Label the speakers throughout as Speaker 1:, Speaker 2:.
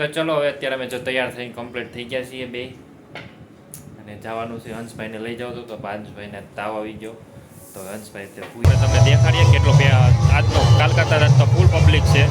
Speaker 1: તો ચલો હવે અત્યારે અમે જો તૈયાર થઈને કમ્પ્લીટ થઈ ગયા છીએ બે. અને જવાનું છે હંસભાઈને લઈ જાઓ તો હંસભાઈને તાવ આવી ગયો. તો હંસભાઈ તે પૂછે દેખાડીએ કેટલો આજનો કાલકાતા તો ફૂલ પબ્લિક છે.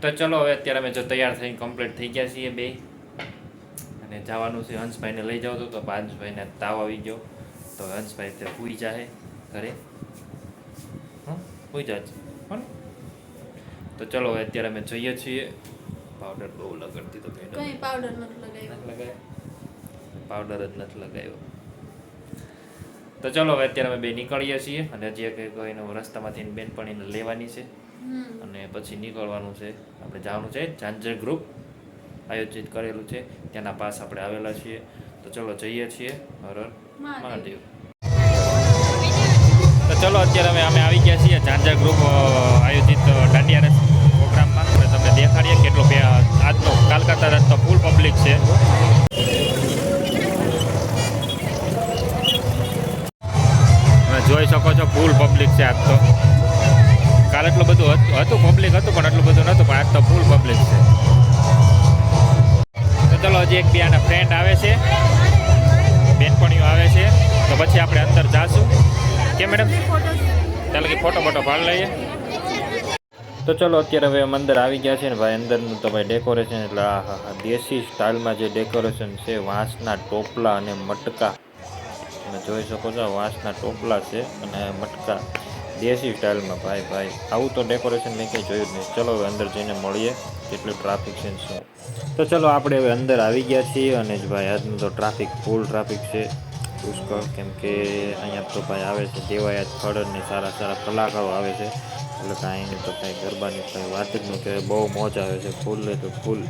Speaker 1: તો ચલો હવે અત્યારે અમે જો તૈયાર થઈને કમ્પ્લીટ થઈ ગયા છીએ બે. અને જવાનું છે હંસભાઈને લઈ જાઓ તો હંસભાઈને તાવ આવી ગયો. તો હંસભાઈ તે પૂઈ જાય ઘરે. હં? પૂઈ જાય હં? તો ચલો હવે અત્યારે અમે જઈએ છીએ. પાવડર બહુ લગાડતી તો
Speaker 2: પાવડર નથી લગાવ્યો?
Speaker 1: પાવડર જ નથી લગાવ્યો. તો ચલો હવે અત્યારે અમે બે નીકળીએ છીએ. અને હજી એક કોઈનો રસ્તામાંથી બેનપણીને લેવાની છે. અને પછી નીકળવાનું છે આપણે જવાનું છે ઝાંઝર ગ્રુપ આયોજિત કરેલું છે ત્યાંના પાસ આપણે આવેલા છીએ. તો ચલો જઈએ છીએ હર હર
Speaker 2: મહાદેવ.
Speaker 1: તો ચલો અત્યારે અમે અમે આવી ગયા છીએ ઝાંઝર ગ્રુપ આયોજિત દાંડિયા રસ પ્રોગ્રામમાં. અને તમને દેખાડીએ કેટલો આજનો કાલકાતા રસ્તો ફૂલ પબ્લિક છે. જોઈ શકો છો ફૂલ પબ્લિક છે આજ તો. કાલ એટલું બધું હતું પબ્લિક હતું પણ એટલું બધું નહોતું પણ આજ તો ફૂલ પબ્લિક છે. તો ચલો હજી એક બે આના ફ્રેન્ડ આવે છે. બેનપણીઓ આવે છે. તો પછી આપણે અંદર જાશું. કે મેડમ ચાલો કે ફોટો ફોટો ભાડ લઈએ. તો ચલો અત્યારે હવે મંદિર આવી ગયા છે ને ભાઈ, અંદરનું તો ભાઈ ડેકોરેશન એટલે આ દેશી સ્ટાઇલમાં જે ડેકોરેશન છે, વાંસના ટોપલા અને મટકા. તમે જોઈ શકો છો, વાંસના ટોપલા છે અને મટકા. દેશી સ્ટાઇલમાં ભાઈ ભાઈ, આવું તો ડેકોરેશન મેં કંઈ જોયું જ નહીં. ચલો હવે અંદર જઈને મળીએ, કેટલું ટ્રાફિક છે તો ચલો આપણે હવે અંદર આવી ગયા છીએ અને જ ભાઈ, આજનું તો ટ્રાફિક ફૂલ ટ્રાફિક છે. પુષ્કળ, કેમ કે અહીંયા તો ભાઈ આવે છે દેવાયા સ્થળ અને સારા સારા કલાકારો આવે છે. એટલે કાંઈ તો કાંઈ ગરબાની કાંઈ વાત જ નહીં કે બહુ મોજ આવે છે ફૂલ લે તો ફૂલ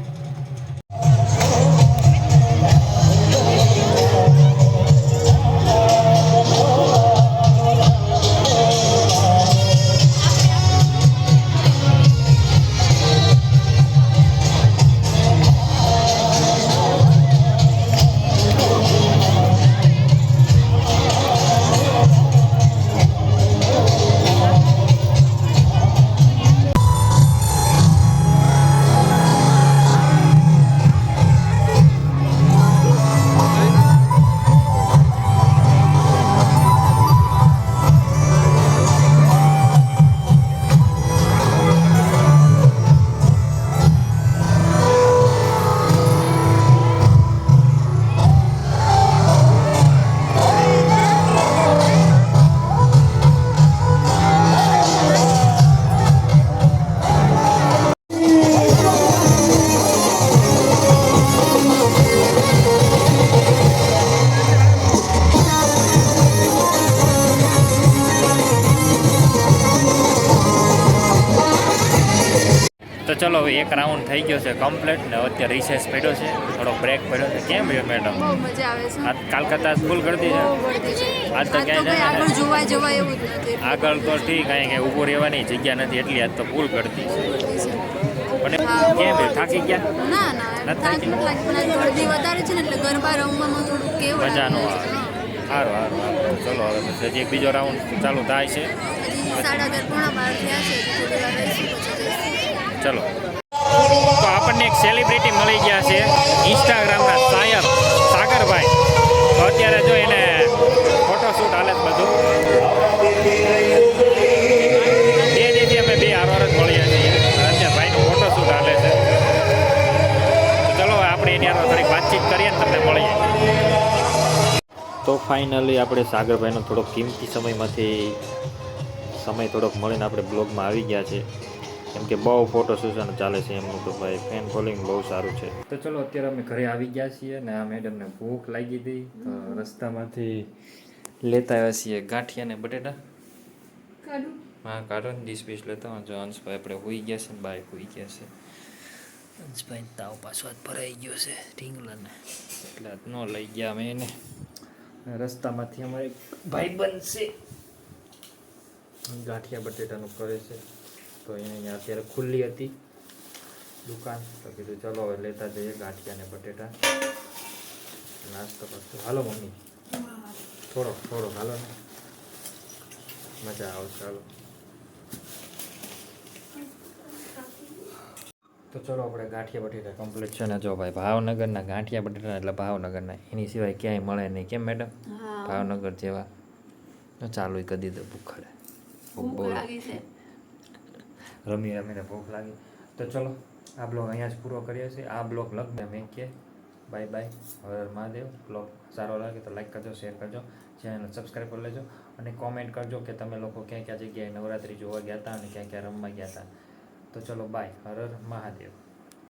Speaker 1: ચલો એક રાઉન્ડ થઈ ગયો છે કમ્પ્લીટ ને અત્યારે રિસેસ પડ્યો છે. થોડો બ્રેક પડ્યો છે. કેમ રહ્યો મેડમ
Speaker 2: બહુ મજા
Speaker 1: આ કાલકાતા સ્કૂલ કરતી છે આજ તો
Speaker 2: આજ
Speaker 1: ક્યાંય
Speaker 2: આગળ જોવા જવા એવું જ નથી.
Speaker 1: આગળ તો ઠીક અહીં કાંઈ ઊભું રહેવાની જગ્યા નથી એટલી આજ તો ફૂલ કરતી છે. પણ કેમ? થાકી ગયા?
Speaker 2: ના ના થાકી? ગળદી વધારે છે ને એટલે ગરબા રમવામાં થોડું કેવું
Speaker 1: મજા નો
Speaker 2: લાગે છે.
Speaker 1: આવે. સારું સારું સારું. ચલો હવે પછી એક બીજો રાઉન્ડ ચાલુ થાય છે.
Speaker 2: સાડા અગિયાર પોણા બાર થયા છે તો થોડી વાર રહીશું પછી જઈશું.
Speaker 1: ચલો. તો આપણને એક સેલિબ્રિટી મળી ગયા છે ઇન્સ્ટાગ્રામના સાયર સાગરભાઈ. તો અત્યારે જો એને ફોટોશૂટ હાલે બધું. બે દીદી અમે બે હારવાર જ મળીએ છીએ. અત્યારે ભાઈનું ફોટોશૂટ હાલે છે. ચલો આપણે એની હારે થોડીક વાતચીત કરીએ ને તમને મળીએ. તો ફાઇનલી આપણે સાગરભાઈનો થોડોક કિંમતી સમયમાંથી સમય થોડોક મળીને આપણે બ્લોગમાં આવી ગયા છે. કેમ કે બહુ ફોટો સેશન ચાલે છે એમનું તો ભાઈ ફેન ફોલોઈંગ બહુ સારું છે. તો ચલો અત્યારે અમે ઘરે આવી ગયા છીએ અને આ મેડમને ભૂખ લાગી હતી. તો રસ્તામાંથી લેતા આવ્યા છીએ ગાંઠિયા ને બટેટા. હા કાઢો ને ડીશ બીશ લેતા હોય જો અંશભાઈ આપણે હોઈ ગયા છે ને બાય હોઈ ગયા છે. અંશભાઈ તાવ પાછો જ ભરાઈ ગયો છે ઢીંગલાને. એટલે ન લઈ ગયા અમે એને. રસ્તામાંથી અમારે ભાઈ બનશે ગાંઠિયા બટેટાનું કરે છે. તો અહીંયા અત્યારે ખુલ્લી હતી દુકાન. તો કીધું ચલો હવે લેતા જઈએ ગાંઠિયા ને બટેટા. નાસ્તો કરશું. હાલો મમ્મી. થોડો થોડો હાલો ને. મજા આવશે ચાલો. તો ચલો આપણે ગાંઠિયા બટેટા કમ્પ્લીટ છે ને જો ભાઈ ભાવનગરના ગાંઠિયા બટેટા એટલે ભાવનગરના. એની સિવાય ક્યાંય મળે નહીં. કેમ મેડમ? ભાવનગર જેવા. તો ચાલુ કરી દીધું ભૂખડે
Speaker 2: ભૂખ લાગી છે.
Speaker 1: રમી રમીને ભૂખ લાગી. તો ચલો, આ બ્લોગ અહીંયા જ પૂરો કરીએ છીએ. આ બ્લોગ લગ્ન મેં બાય બાય. હવે મહાદેવ, બ્લોગ સારો લાગે તો લાઈક કરજો શેર કરજો. ચેનલ સબસ્ક્રાઈબ કરી લેજો. અને કોમેન્ટ કરજો કે તમે લોકો ક્યાં ક્યાં જગ્યાએ નવરાત્રિ જોવા ગયા હતા અને ક્યાં ક્યાં રમવા ગયા હતા. તો ચલો બાય હર હર મહાદેવ.